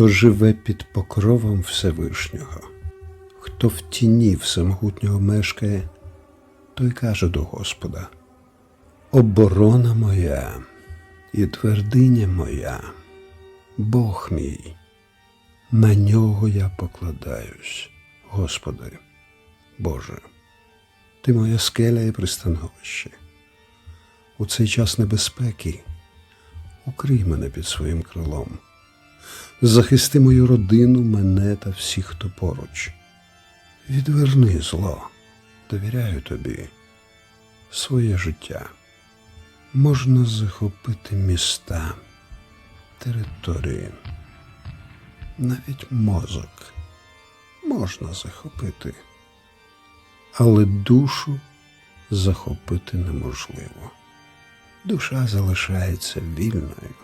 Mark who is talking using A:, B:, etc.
A: Хто живе під покровом Всевишнього, хто в тіні всемогутнього мешкає, той каже до Господа: Оборона моя і твердиня моя, Бог мій, на нього я покладаюсь, Господи, Боже, Ти моя скеля і пристановище. У цей час небезпеки укрий мене під своїм крилом. Захисти мою родину, мене та всіх, хто поруч. Відверни зло, довіряю тобі своє життя. Можна захопити міста, території, навіть мозок можна захопити, але душу захопити неможливо. Душа залишається вільною